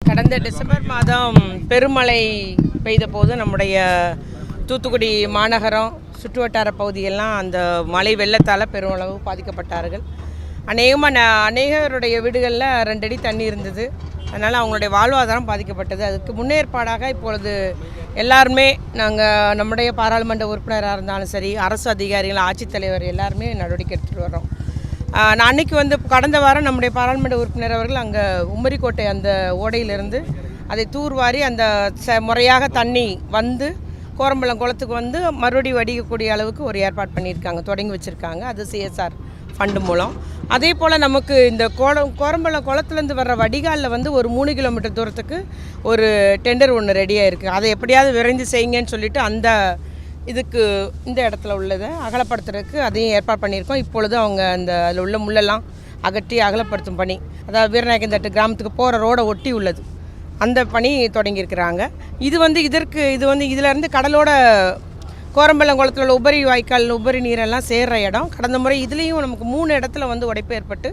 கடந்த டிசம்பர் மாதம் பெருமழை பெய்த போது நம்முடைய தூத்துக்குடி மாநகரம் சுற்றுவட்டார பகுதியெல்லாம் அந்த மழை வெள்ளத்தால் பெருமளவு பாதிக்கப்பட்டார்கள். அநேகமாக ந அநேகருடைய வீடுகளில் ரெண்டடி தண்ணி இருந்தது. அதனால் அவங்களுடைய வாழ்வாதாரம் பாதிக்கப்பட்டது. அதுக்கு முன்னேற்பாடாக இப்பொழுது எல்லாருமே நாங்கள் நம்முடைய பாராளுமன்ற உறுப்பினராக இருந்தாலும் சரி அரசு அதிகாரிகள் ஆட்சித்தலைவர் எல்லாருமே நடவடிக்கை எடுத்துகிட்டு வரோம் நான் அன்னைக்கு வந்து கடந்த வாரம் நம்முடைய பாராளுமன்ற உறுப்பினர் அவர்கள் அங்கே உம்மரிக்கோட்டை அந்த ஓடையிலிருந்து அதை தூர்வாரி அந்த ச முறையாக தண்ணி வந்து கோரம்பலம் குளத்துக்கு வந்து மறுபடியும் வடிக்கக்கூடிய அளவுக்கு ஒரு ஏற்பாடு பண்ணியிருக்காங்க தொடங்கி வச்சுருக்காங்க. அது சிஎஸ்ஆர் ஃபண்டு மூலம். அதே போல் நமக்கு இந்த கோலம் கோரம்பலம் குளத்துலேருந்து வர்ற வடிகாலில் வந்து ஒரு மூணு கிலோமீட்டர் தூரத்துக்கு ஒரு டெண்டர் ஒன்று ரெடியாக இருக்குது அதை எப்படியாவது விரைந்து செய்யுங்கன்னு சொல்லிட்டு அந்த இதுக்கு இந்த இடத்துல உள்ளதை அகலப்படுத்துறதுக்கு அதையும் ஏற்பாடு பண்ணியிருக்கோம். இப்பொழுது அவங்க அந்த அதில் உள்ள முள்ளெல்லாம் அகற்றி அகலப்படுத்தும் பணி. அதாவது வீரநாயக்கந்தட்டு கிராமத்துக்கு போகிற ரோடை ஒட்டி உள்ளது. அந்த பணி தொடங்கியிருக்கிறாங்க. இது வந்து இதற்கு இது வந்து இதிலேருந்து கடலோட கோரம்பலங்குளத்தில் உள்ள உபரி வாய்க்கால் உபரி நீரெல்லாம் சேர்ற இடம். கடந்த முறை இதுலேயும் நமக்கு மூணு இடத்துல வந்து உடைப்பு ஏற்பட்டு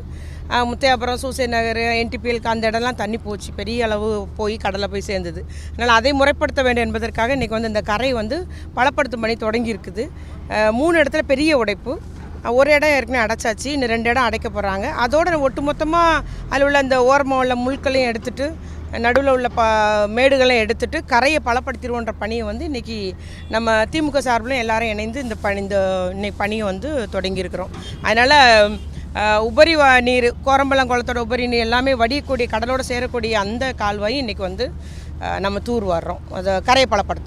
முத்தையாபுரம் சூசை நகர் என்டிபிஎல்க்கு அந்த இடம்லாம் தண்ணி போச்சு. பெரிய அளவு போய் கடலில் போய் சேர்ந்தது. அதனால் அதை முறைப்படுத்த வேண்டும் என்பதற்காக இன்றைக்கி வந்து இந்த கரை வந்து பலப்படுத்தும் பணி தொடங்கி இருக்குது. மூணு இடத்துல பெரிய உடைப்பு. ஒரு இடம் ஏற்கனவே அடைச்சாச்சு. இன்னும் ரெண்டு இடம் அடைக்க போகிறாங்க அதோட ஒட்டுமொத்தமாக அதில் உள்ள அந்த ஓரமாக உள்ள முழுக்களையும் எடுத்துகிட்டு நடுவில் உள்ள ப மேடுகளை எடுத்துட்டு கரையை பலப்படுத்திடுவோன்ற பணியை வந்து இன்றைக்கி நம்ம திமுக சார்பிலும் எல்லாரும் இணைந்து இந்த பணி இந்த இன்னைக்கு பணியை வந்து தொடங்கியிருக்கிறோம். அதனால் உபரி வ- நீர் கோரம்பலம் குளத்தோட உபரி நீர் எல்லாமே வடியக்கூடிய கடலோடு சேரக்கூடிய அந்த கால்வாயும் இன்றைக்கி வந்து நம்ம தூர் வர்றோம் அதை கரையை பலப்படுத்த